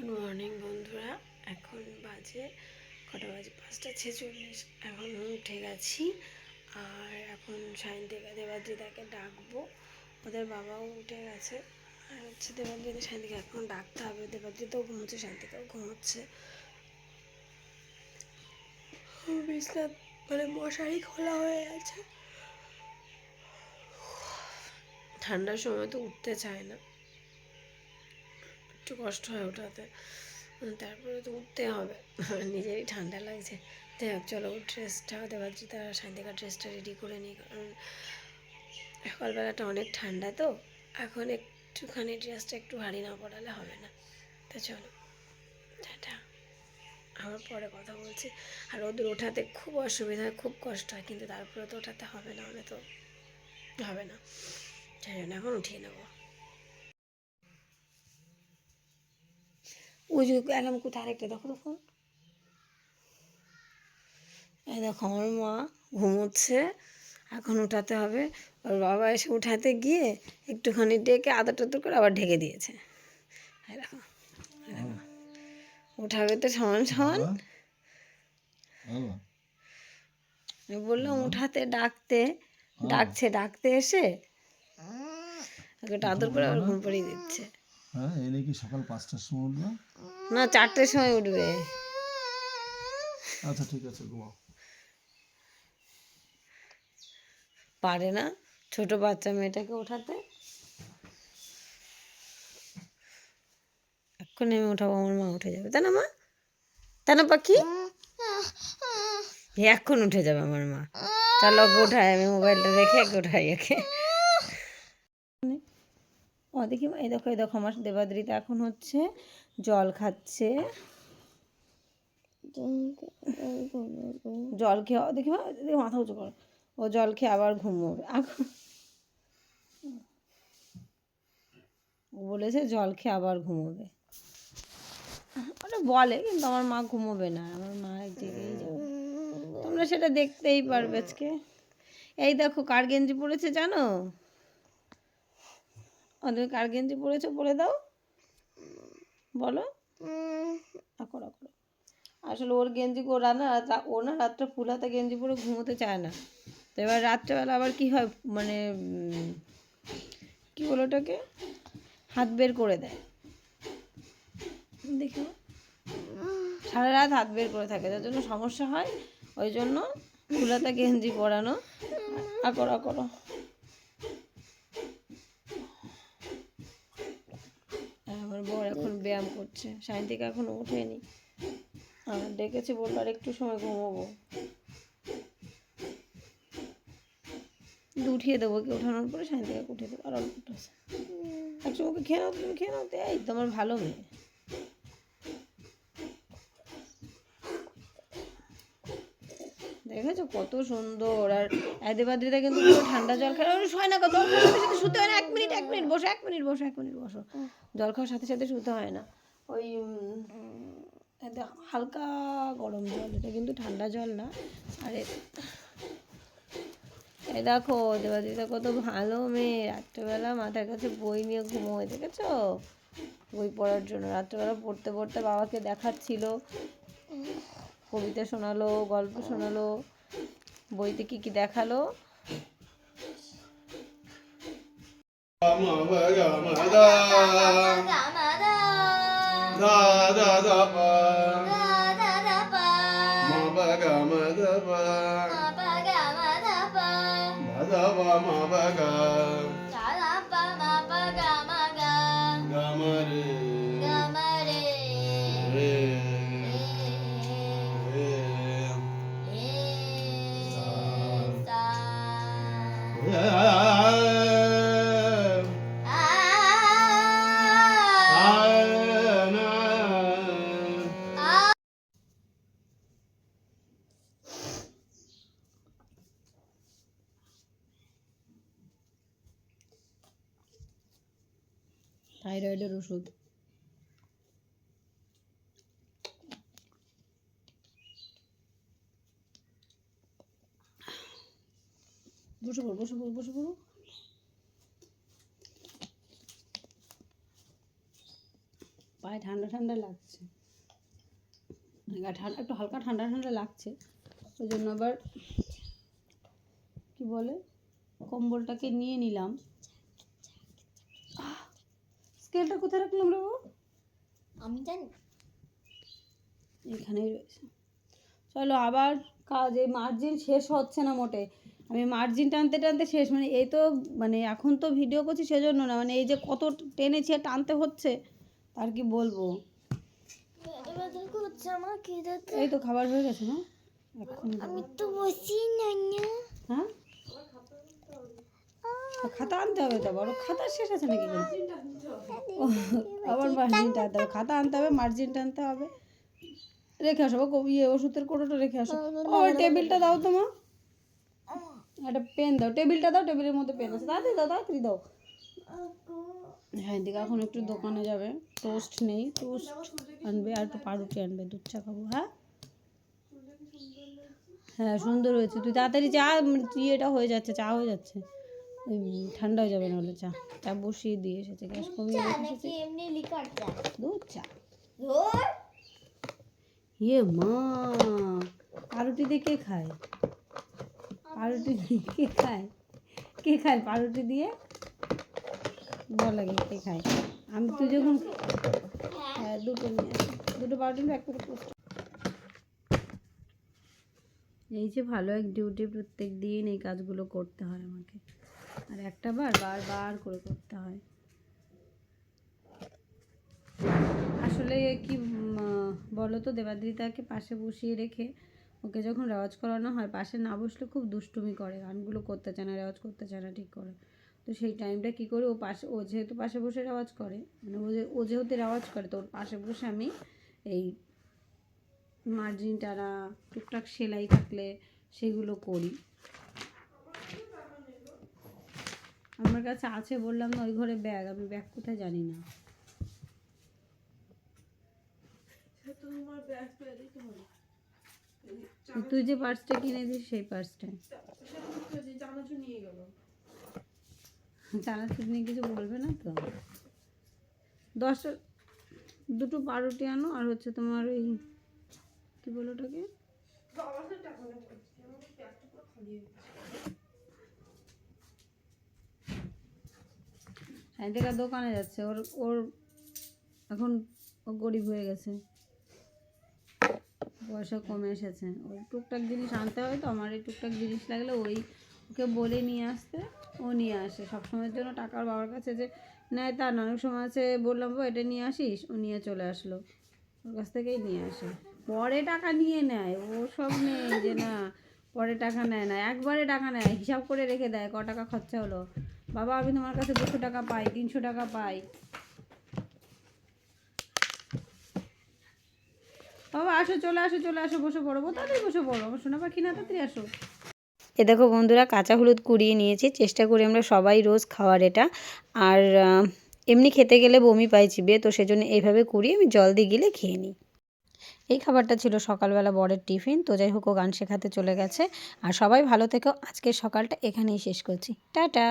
Good morning বন্ধুরা। এখন বাজে কটা বাজে? পাঁচটা ছেচল্লিশ। এখন উঠে গেছি। আর এখন সায়ন্তিকা দেবাদ্রিতাকে ডাকবো। ওদের বাবাও উঠে গেছে। আর হচ্ছে দেবাদ্রিতা সায়ন্তিকা এখন ডাকতে হবে। দেবাদ্রিতাও ঘুমোচ্ছে শান্তিকাও ঘুমোচ্ছে। মানে মশারি খোলা হয়ে আছে ঠান্ডার সময় তো উঠতে চায় না। একটু কষ্ট হয় ওঠাতে তারপরে তো উঠতে হবে। নিজেরই ঠান্ডা লাগছে। যাই হোক, চলো ড্রেসটা দেওয়ার যে তার শান্তিকার ড্রেসটা রেডি করে নিই কারণ সকালবেলাটা অনেক ঠান্ডা তো। এখন একটুখানি ড্রেসটা একটু ভারী না পড়ালে হবে না। তো চলো, টাটা। আবার পরে কথা বলছি। আর ওদের ওঠাতে খুব অসুবিধা, খুব কষ্ট হয়। কিন্তু তারপরে তো ওঠাতে হবে না, হলে তো হবে না। যাই জন্য এখন উঠিয়ে নেব। ওই যে অ্যালার্ম কোথায়? আরেকটা দেখো তো ফোন এই দেখো আমার মা ঘুমোচ্ছে এখন উঠাতে হবে। ওর বাবা এসে উঠাতে গিয়ে একটুখানি ডেকে আদর টাদর করে আবার ঢেকে দিয়েছে। দেখো। উঠাবে তো সমান সমান। বললাম উঠাতে ডাকতে ডাকছে ডাকতে এসে একটু আদর করে আবার ঘুম পাড়িয়ে দিচ্ছে। হ্যাঁ এই নাকি সকাল পাঁচটার সময় উঠবে? না চারটের সময় উঠবে। আচ্ছা ঠিক আছে ঘুমাও। পারে না ছোট বাচ্চা মেয়েটাকে ওঠাতে? এখন আমি উঠাবো আমার মা উঠে যাবে। তাই না মা? তাই না পাখি? এখন উঠে যাবে আমার মা। চলো ওকে উঠাই আমি মোবাইলটা রেখে একে উঠাই একে ও দেখি মা, এই দেখো এই দেখো আমার দেবাদ্রিতা এখন হচ্ছে জল খাচ্ছে। জল খেয়ে দেখি মাথা উঁচু করো। ও জল খেয়ে আবার ঘুমোবে। এখন বলেছে জল খেয়ে আবার ঘুমোবে। ওটা বলে কিন্তু আমার মা ঘুমোবে না। আমার মা জেগেই যাবে। তোমরা সেটা দেখতেই পারবে আজকে। এই দেখো কার গেঞ্জি পরেছে জানো? তুমি কার গেঞ্জি পরেছো বলে দাও। বলো। আসলে ওর গেঞ্জি ও রান্না ও না রাত্রে ফুল হাতে গেঞ্জি পরে ঘুমোতে চায় না। তো এবার রাত্রেবেলা আবার কি হয় মানে কি বলো ওটাকে? হাত বের করে দেয়। দেখো। সারা রাত হাত বের করে থাকে যার জন্য সমস্যা হয়। ওই জন্য ফুলাতা গেঞ্জি পরানো। আ করো করো আর আমার বর এখন ব্যায়াম করছে। সায়ন্তিকা এখন ওঠেনি। আর ডেকেছে বলল, আর একটু সময় ঘুমোবো। উঠিয়ে দেবো কি ওঠানোর পরে সায়ন্তিকাকে উঠিয়ে দেবো। আর অল্প একটু আছে। একটু ওকে খেয়ে নাও, তুমি খেয়ে নাও। এই তোমার ভালো মেয়ে। দেখেছ? কত সুন্দর। আর এদেবাদ্রিতা কিন্তু পুরো ঠান্ডা জল খায়। ওরে শয় না কত জল খাওয়ার সাথে সাথে শুতে হয় না। এক মিনিট এক মিনিট বসো এক মিনিট বসো এক মিনিট বসো। জল খাওয়ার সাথে সাথে শুতে হয় না। ওই হালকা গরম জল। এটা কিন্তু ঠান্ডা জল না। আর এ- এই দেখো দেবাদিতা কত ভালো মেয়ে। রাত্রেবেলা মাথার কাছে বই নিয়ে ঘুমোয় দেখেছ? বই পড়ার জন্য। রাত্রেবেলা পড়তে পড়তে বাবাকে দেখাচ্ছিল। কবিতা শোনালো গল্প শোনালো বইতে কি কি দেখাল thyroid രോഗം বসে পড়ো বসে পড়ো বসে পড়ো। পায়ে ঠান্ডা ঠান্ডা লাগছে। ঠান্ডা একটু হালকা ঠান্ডা ঠান্ডা লাগছে। ওই জন্য আবার কি বলে কম্বলটাকে নিয়ে নিলাম। স্কেলটা কোথায় রাখলাম রে বাবু? আমি জানি। এখানেই রয়েছে। চলো আবার কাজ এই মার্জিন শেষ হচ্ছে না মোটে। আমি মার্জিন টানতে টানতে শেষ মানে এই তো মানে এখন তো ভিডিও করছি সেজন্য না মানে এই যে কত টেনেছে টানতে হচ্ছে তার কি বলব? এই তো খাবার হয়ে গেছে না? আমি তো বসি না হ্যাঁ? খাতা আনতে হবে তো বড় খাতা শেষ আছে নাকি? আবার মার্জিন টানতে হবে খাতা আনতে হবে মার্জিন টানতে হবে। রেখে আসো ইয়ে ওষুধের কোটোটা রেখে আসো। ও টেবিলটা দাও তো মা। একটা পেন দাও। টেবিলটা দাও টেবিলের মধ্যে পেন আছে। তাড়াতাড়ি দাও তাড়াতাড়ি দাও। হ্যাঁ এদিকে এখন একটু দোকানে যাবে। টোস্ট নেই। টোস্ট আনবে আর একটু পাউরুটি আনবে দুধ চা খাব হ্যাঁ? হ্যাঁ সুন্দর হয়েছে। তুই তাড়াতাড়ি চা ইয়েটা হয়ে যাচ্ছে চা হয়ে যাচ্ছে। ঠান্ডা হয়ে যাবে নাহলে চা। চা বসিয়ে দিয়ে এসেছে গ্যাস কমিয়ে রেখে এসেছে। নাকি এমনি লিকার চা? দুধ চা। ইয়ে মা পাউরুটি দিয়ে কে খায়? পাউরুটি দিয়ে কে খায়? কে খায় পাউরুটি দিয়ে? বল লাগে কে খায়? আমি তুই যখন হ্যাঁ দুটো নিয়ে দুটো পাউরুটি এক প্যাকেট এই যে ভালো এক ডিউটি প্রত্যেক দিন এই কাজগুলো করতে হয় আমাকে। আর একটা বার বারবার করে করতে হয়। আসলে কি বলো তো দেবাদ্রিতাকে পাশে বসিয়ে রেখে ওকে যখন রেওয়াজ করানো হয়, পাশে না বসলে খুব দুষ্টুমি করে, গানগুলো করতে চায় না, রেওয়াজ করতে চায় না ঠিক করে। তো সেই টাইমটা কী করে, ও পাশে, ও যেহেতু পাশে বসে রেওয়াজ করে মানে ও যে, ও যেহেতু রেওয়াজ করে, তো ওর পাশে বসে আমি এই মার্জিন টানা, টুকটাক সেলাই থাকলে সেগুলো করি। আমার কাছে আছে বললাম না, ওই ঘরে ব্যাগ আমি ব্যাগ কোথায় জানি না। তুই যে পার্সটা কিনে দিস সেই পার্সটা। চানাচুর নিয়ে কিছু বলবে না তো? দশটা, দুটো পাউরুটি আনো আর হচ্ছে তোমার ওই কি বলো ওটাকে? সাইন্টিকা দোকানে যাচ্ছে, ওর ওর, এখন ও গরিব হয়ে গেছে। পয়সা কমে এসেছে। ওই টুকটাক জিনিস আনতে হয় তো, আমার এই টুকটাক জিনিস লাগলে ওই ওকে বলে নিয়ে আসতে, ও নিয়ে আসে। সবসময়ের জন্য টাকার বাবার কাছে যে, নেয় তা অনেক সময় আছে, বললাম ও এটা নিয়ে আসিস? ও নিয়ে চলে আসলো। ওর কাছ থেকেই নিয়ে আসে। পরে টাকা নিয়ে নেয়। ও সব নেই যে, না, পরে টাকা নেয় না। একবারে টাকা নেয় হিসাব করে রেখে দেয়, ক টাকা খরচা হলো। বাবা, আমি তোমার কাছে দুশো টাকা পাই, তিনশো টাকা পাই। বাবা, আসো, চলে আসো চলে আসো, বসে, পড়ো তাড়াতাড়ি বসে, পড়ো সোনা পাখি, না, তাড়াতাড়ি আসো। এ দেখো বন্ধুরা, কাঁচা হলুদ কুড়িয়ে নিয়েছি, চেষ্টা করি আমরা সবাই রোজ খাওয়ার এটা। আর এমনি খেতে গেলে বমি পাই চিবিয়ে, তো সেজন্য এইভাবে কুড়িয়ে আমি জল দিয়ে গিলে খেয়ে নিই। এই খাবারটা ছিল সকালবেলা বরের টিফিন, তো যাই হোক, ও গান শেখাতে চলে গেছে। আর সবাই ভালো থেকো, আজকের সকালটা এখানেই শেষ করছি। টাটা!